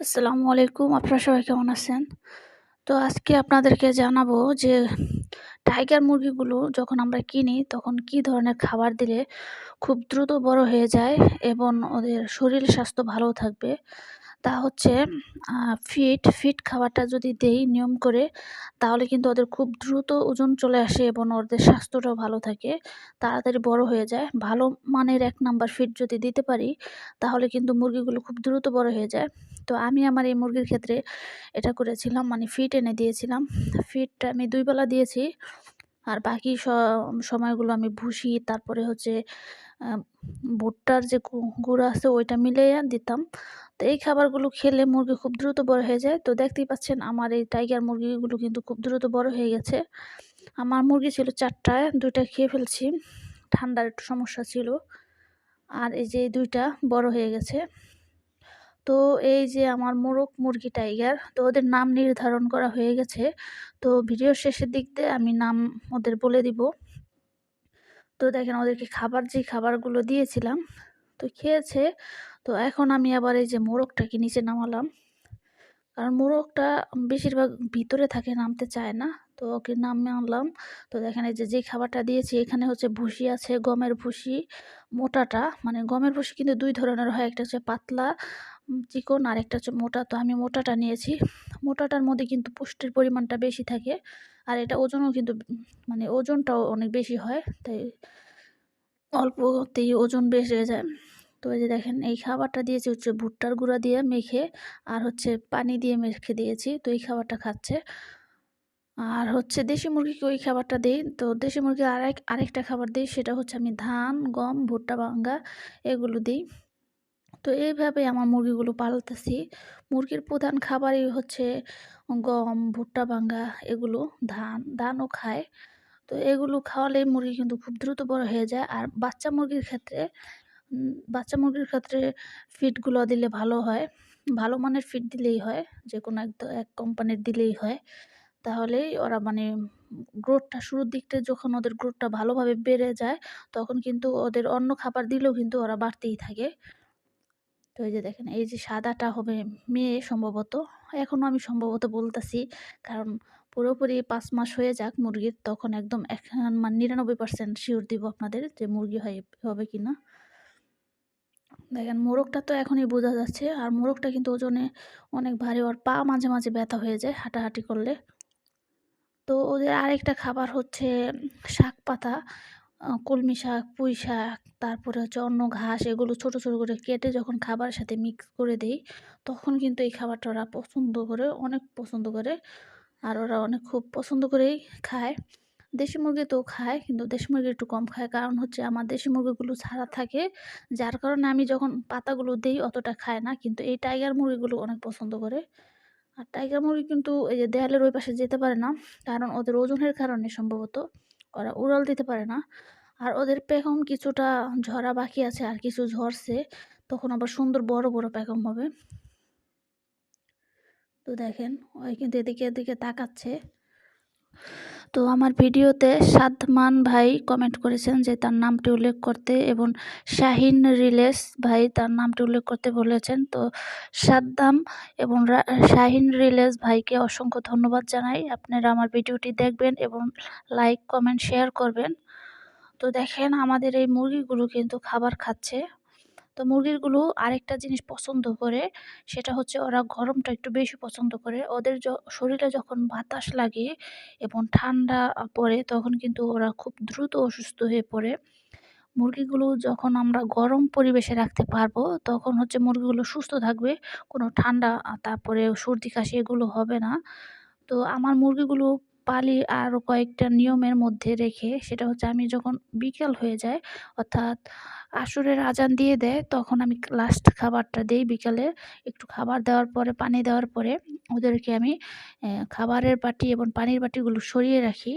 আসসালামু আলাইকুম, আপনারা সবাই কেমন আছেন? তো আজকে আপনাদেরকে জানাব যে টাইগার মুরগিগুলো যখন আমরা কিনি, তখন কি ধরনের খাবার দিলে খুব দ্রুত বড় হয়ে যায় এবং ওদের শরীর স্বাস্থ্য ভালো থাকবে? তা হচ্ছে ফিট ফিট খাবারটা যদি দেই নিয়ম করে, তাহলে কিন্তু ওদের খুব দ্রুত ওজন চলে আসে এবং ওদের স্বাস্থ্যটাও ভালো থাকে। তাড়াতাড়ি বড় হয়ে যায়। ভালো মানের এক নাম্বার ফিট যদি দিতে পারি, তাহলে কিন্তু মুরগিগুলো খুব দ্রুত বড় হয়ে যায়। তো আমি আমার এই মুরগির ক্ষেত্রে এটা করেছিলাম মানে ফিট এনে দিয়েছিলাম। ফিটটা আমি দুই বেলা দিয়েছি। আর বাকি সময়গুলো আমি ভুসি তারপরে হচ্ছে ভুট্টার যে গুঁড়া আছে ওইটা মিলিয়ে দিতাম। তো এই খাবারগুলো খেলে মুরগি খুব দ্রুত বড় হয়ে যায়। তো দেখতেই পাচ্ছেন আমার এই টাইগার মুরগিগুলো কিন্তু খুব দ্রুত বড় হয়ে গেছে। আমার মুরগি ছিল চারটায়, দুইটা খেয়ে ফেলছি। ঠান্ডার একটু সমস্যা ছিল। আর এই যে দুইটা বড় হয়ে গেছে। তো এই যে আমার মোরগ মুরগি টাইগার, তো ওদের নাম নির্ধারণ করা হয়ে গেছে। তো ভিডিওর শেষের দিক দিয়ে আমি নাম ওদের বলে দিব। তো দেখেন ওদেরকে খাবার যে খাবারগুলো দিয়েছিলাম, তো খেয়েছে। তো এখন আমি আবার এই যে মোরগটাকে নিচে নামালাম। কারণ মোরগটা বেশিরভাগ ভিতরে থাকে, নামতে চায় না। তো ওকে নামে আনলাম তো দেখেন এই যে যে খাবারটা দিয়েছি, এখানে হচ্ছে ভুসি আছে, গমের ভুসি, মোটাটা। মানে গমের ভুসি কিন্তু দুই ধরনের হয়। একটা হচ্ছে পাতলা চিকন আর একটা হচ্ছে মোটা। তো আমি মোটাটা নিয়েছি। মোটাটার মধ্যে কিন্তু পুষ্টির পরিমাণটা বেশি থাকে আর এটা ওজনও কিন্তু মানে ওজনটাও অনেক বেশি হয়, তাই অল্পতেই ওজন বেড়ে যায়। তো এই যে দেখেন, এই খাবারটা দিয়েছি হচ্ছে ভুট্টার গুঁড়া দিয়ে মেখে আর হচ্ছে পানি দিয়ে মেখে দিয়েছি, তো এই খাবারটা খাচ্ছে। আর হচ্ছে দেশি মুরগিকে ওই খাবারটা দিই, তো দেশি মুরগি আরেক, আরেকটা খাবার দিই, সেটা হচ্ছে আমি ধান, গম, ভুট্টা, বাঙ্গা এগুলো দিই। তো এইভাবে আমার মুরগিগুলো পালতেছি। মুরগির প্রধান খাবারই হচ্ছে গম, ভুট্টা বাঙ্গা এগুলো ধান, ধানও খায়। তো এগুলো খাওয়ালে মুরগি কিন্তু খুব দ্রুত বড় হয়ে যায়। আর বাচ্চা মুরগির ক্ষেত্রে বাচ্চা মুরগির ক্ষেত্রে ফিডগুলো দিলে ভালো হয়। ভালো মানের ফিড দিলেই হয় যে কোনো এক এক কোম্পানির দিলেই হয়। তাহলেই ওরা মানে গ্রোথটা শুরুর দিকটা যখন ওদের গ্রোথটা ভালোভাবে বেড়ে যায়, তখন কিন্তু ওদের অন্য খাবার দিলেও কিন্তু ওরা বাড়তেই থাকে। তো এই যে দেখেন, এই যে সাদাটা হবে মেয়ে সম্ভবত। এখনও আমি সম্ভবত বলতেছি, কারণ পুরোপুরি পাঁচ মাস হয়ে যাক মুরগির তখন একদম মানে নিরানব্বই পার্সেন্ট শিওর দিব আপনাদের যে মুরগি হয়, হবে কি না দেখেন, মোরগটা তো এখনই বোঝা যাচ্ছে, আর মোরগটা কিন্তু ওজনে অনেক ভারী, ওর পা মাঝে মাঝে ব্যথা হয়ে যায় হাঁটাহাঁটি করলে। তো ওদের আরেকটা খাবার হচ্ছে শাক পাতা। কলমি শাক, পুঁই শাক, তারপরে হচ্ছে অন্য ঘাস এগুলো ছোট ছোট করে কেটে যখন খাবারের সাথে মিক্স করে দেই, তখন কিন্তু এই খাবারটা ওরা পছন্দ করে, অনেক পছন্দ করে। আর ওরা অনেক খুব পছন্দ করেই খায়। দেশি মুরগি তো খায়, কিন্তু দেশি মুরগি একটু কম খায়। কারণ হচ্ছে আমার দেশি মুরগিগুলো ছাড়া থাকে, যার কারণে আমি যখন পাতাগুলো দিই অতটা খায় না, কিন্তু এই টাইগার মুরগিগুলো অনেক পছন্দ করে। আর টাইগার মুরগি কিন্তু এই যে দেয়ালের ওই পাশে যেতে পারে না, কারণ ওদের ওজনের কারণে সম্ভবত। ওরা উড়াল দিতে পারে না। আর ওদের পেখম কিছুটা ঝরা বাকি আছে আর কিছু ঝরছে, তখন আবার সুন্দর বড় বড় পেখম হবে। তো দেখেন, ওই কিন্তু এদিকে এদিকে তাকাচ্ছে। তো আমার ভিডিওতে সাদমান ভাই কমেন্ট করেছেন যে তার নামটি উল্লেখ করতে এবং শাহিন রিলেস ভাই তার নামটি উল্লেখ করতে বলেছেন। তো সাদ্দাম এবং শাহিন রিলেস ভাইকে অসংখ্য ধন্যবাদ জানাই। আপনারা আমার ভিডিওটি দেখবেন এবং লাইক কমেন্ট শেয়ার করবেন। তো দেখেন আমাদের এই মুরগিগুলো কিন্তু খাবার খাচ্ছে। তো মুরগিরগুলো আরেকটা জিনিস পছন্দ করে, সেটা হচ্ছে ওরা গরমটা একটু বেশি পছন্দ করে। ওদের শরীরে যখন বাতাস লাগে এবং ঠান্ডা পড়ে, তখন কিন্তু ওরা খুব দ্রুত অসুস্থ হয়ে পড়ে। মুরগিগুলো যখন আমরা গরম পরিবেশে রাখতে পারব, তখন হচ্ছে মুরগিগুলো সুস্থ থাকবে, কোনো ঠান্ডা, তারপরে সর্দি, কাশি এগুলো হবে না। তো আমার মুরগিগুলো পালি আরও কয়েকটা নিয়মের মধ্যে রেখে, সেটা হচ্ছে আমি যখন বিকেল হয়ে যায়, অর্থাৎ আসরের আজান দিয়ে দেয়, তখন আমি লাস্ট খাবারটা দিই বিকালে। একটু খাবার দেওয়ার পরে, পানি দেওয়ার পরে ওদেরকে আমি খাবারের বাটি এবং পানির বাটিগুলো সরিয়ে রাখি।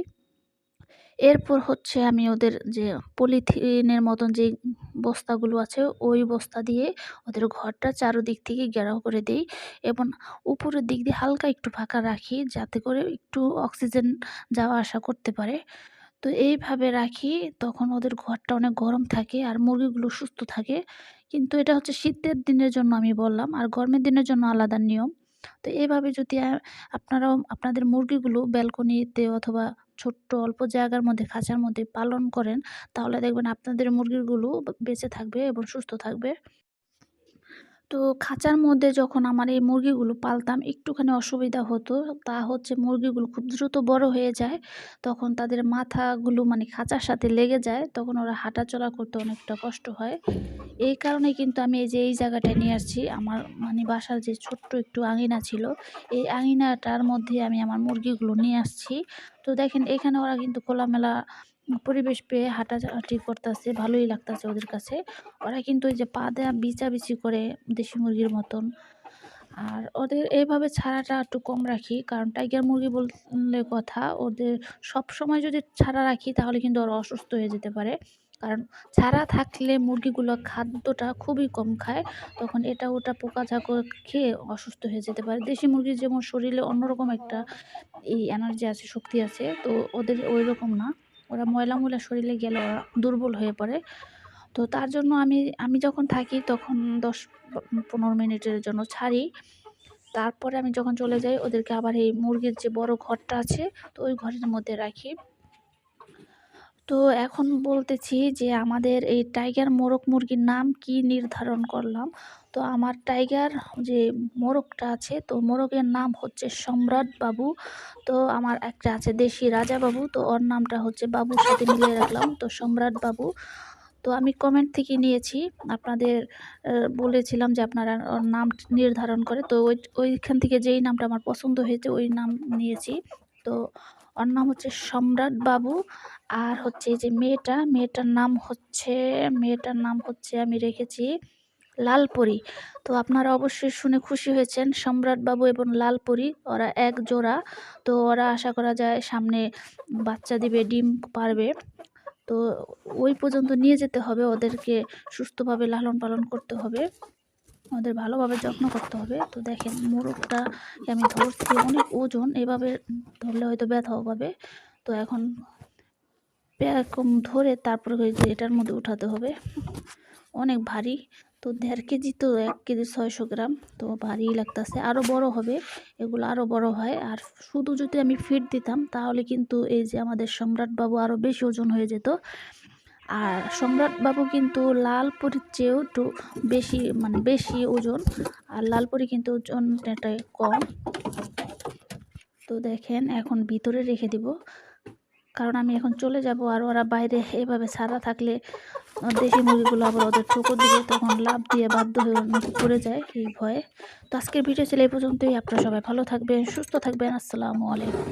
এরপর হচ্ছে আমি ওদের যে পলিথিনের মতন যে বস্তাগুলো আছে, ওই বস্তা দিয়ে ওদের ঘরটা চারোদিক থেকে ঘেরাও করে দিই এবং উপরের দিক দিয়ে হালকা একটু ফাঁকা রাখি, যাতে করে একটু অক্সিজেন যাওয়া আসা করতে পারে। তো এইভাবে রাখি। তখন ওদের ঘরটা অনেক গরম থাকে আর মুরগিগুলো সুস্থ থাকে। কিন্তু এটা হচ্ছে শীতের দিনের জন্য আমি বললাম। আর গরমের দিনের জন্য আলাদা নিয়ম। তো এইভাবে যদি আপনারাও আপনাদের মুরগিগুলো ব্যালকনিতে অথবা ছোট্ট অল্প জায়গার মধ্যে, খাঁচার মধ্যে পালন করেন, তাহলে দেখবেন আপনাদের মুরগিগুলো বেঁচে থাকবে এবং সুস্থ থাকবে। তো খাঁচার মধ্যে যখন আমার এই মুরগিগুলো পালতাম, একটুখানি অসুবিধা হতো। তা হচ্ছে মুরগিগুলো খুব দ্রুত বড় হয়ে যায়, তখন তাদের মাথাগুলো মানে খাঁচার সাথে লেগে যায়, তখন ওরা হাঁটাচলা করতে অনেকটা কষ্ট হয়। এই কারণে কিন্তু আমি এই যে, এই জায়গাটায় নিয়ে আসছি। আমার মানে বাসার যে ছোট্ট একটু আঙিনা ছিল, এই আঙিনাটার মধ্যে আমি আমার মুরগিগুলো নিয়ে আসছি। তো দেখেন, এখানে ওরা কিন্তু খোলামেলা পরিবেশ পেয়ে হাঁটাহাঁটি করতেছে, ভালোই লাগতেছে ওদের কাছে। ওরা কিন্তু ওই যে পা দেয়া বিচাবিচি করে দেশি মুরগির মতন। আর ওদের এইভাবে ছাড়াটা একটু কম রাখি, কারণ টাইগার মুরগি বললে কথা, ওদের সব সময় যদি ছাড়া রাখি তাহলে কিন্তু ওরা অসুস্থ হয়ে যেতে পারে। কারণ ছাড়া থাকলে মুরগিগুলো খাদ্যটা খুবই কম খায়, তখন এটা ওটা পোকাঝাকড় খেয়ে অসুস্থ হয়ে যেতে পারে। দেশি মুরগির যেমন শরীরে অন্যরকম একটা এই এনার্জি আছে, শক্তি আছে, তো ওদের ওই রকম না। ওরা ময়লা ময়লা শরীরে গেলে ওরা দুর্বল হয়ে পড়ে। তো তার জন্য আমি আমি যখন থাকি তখন দশ পনেরো মিনিটের জন্য ছাড়ি। তারপরে আমি যখন চলে যাই ওদেরকে আবার এই মুরগির যে বড় ঘরটা আছে, তো ওই ঘরের মধ্যে রাখি। তো এখন বলতেছি যে আমাদের এই টাইগার মোরগ মুরগির নাম কি নির্ধারণ করলাম? তো আমার টাইগার যে মোরগটা আছে, তো মোরগের নাম হচ্ছে সম্রাট বাবু। তো আমার একটা আছে দেশি রাজা বাবু, তো ওর নামটা হচ্ছে বাবুর সাথে মিলিয়ে রাখলাম, তো সম্রাট বাবু। তো আমি কমেন্ট থেকে নিয়েছি, আপনাদের বলেছিলাম যে আপনারা ওর নাম নির্ধারণ করে, তো ওই, ওইখান থেকে যেই নামটা আমার পছন্দ হয়েছে, ওই নাম নিয়েছি। তো ওর নাম হচ্ছে সম্রাট বাবু, আর হচ্ছে যে মেয়েটা, মেয়েটার নাম হচ্ছে, মেয়েটার নাম হচ্ছে আমি রেখেছি লালপরি। তো আপনারা অবশ্যই শুনে খুশি হয়েছেন সম্রাট বাবু এবং লালপরি, ওরা এক জোড়া। তো ওরা আশা করা যায় সামনে বাচ্চা দিবে, ডিম পারবে। তো ওই পর্যন্ত নিয়ে যেতে হবে, ওদেরকে সুস্থভাবে লালন পালন করতে হবে। ওদের ভালোভাবে যত্ন করতে হবে। তো দেখেন, মোরগটা আমি ধরছি, অনেক ওজন, এভাবে ধরলে হয়তো ব্যথাও পাবে। তো এখন এরকম ধরে তারপরে এটার মধ্যে উঠাতে হবে। অনেক ভারী। তো দেড় কেজি তো এক কেজি ছয়শো গ্রাম, তো ভারী লাগতেছে। আরও বড় হবে, এগুলো আরও বড় হয়। আর শুধু যদি আমি ফিট দিতাম, তাহলে কিন্তু এই যে আমাদের সম্রাটবাবু আরও বেশি ওজন হয়ে যেত। আর সম্রাটবাবু কিন্তু লালপুরির চেয়েও একটু বেশি মানে বেশি ওজন। আর লালপুরি কিন্তু ওজনটা কম। তো দেখেন, এখন ভিতরে রেখে দিব। কারণ আমি এখন চলে যাব আর ওরা বাইরে এভাবে সারা থাকলে দেশি মুরগিগুলো আবার ওদের চোখর দিবে, তখন লাভ দিয়ে বাধ্য হয়ে পড়ে যায় এই ভয়ে। তো আজকের ভিডিও ছিল এই পর্যন্তই। আপনারা সবাই ভালো থাকবেন, সুস্থ থাকবেন। আসসালামু আলাইকুম।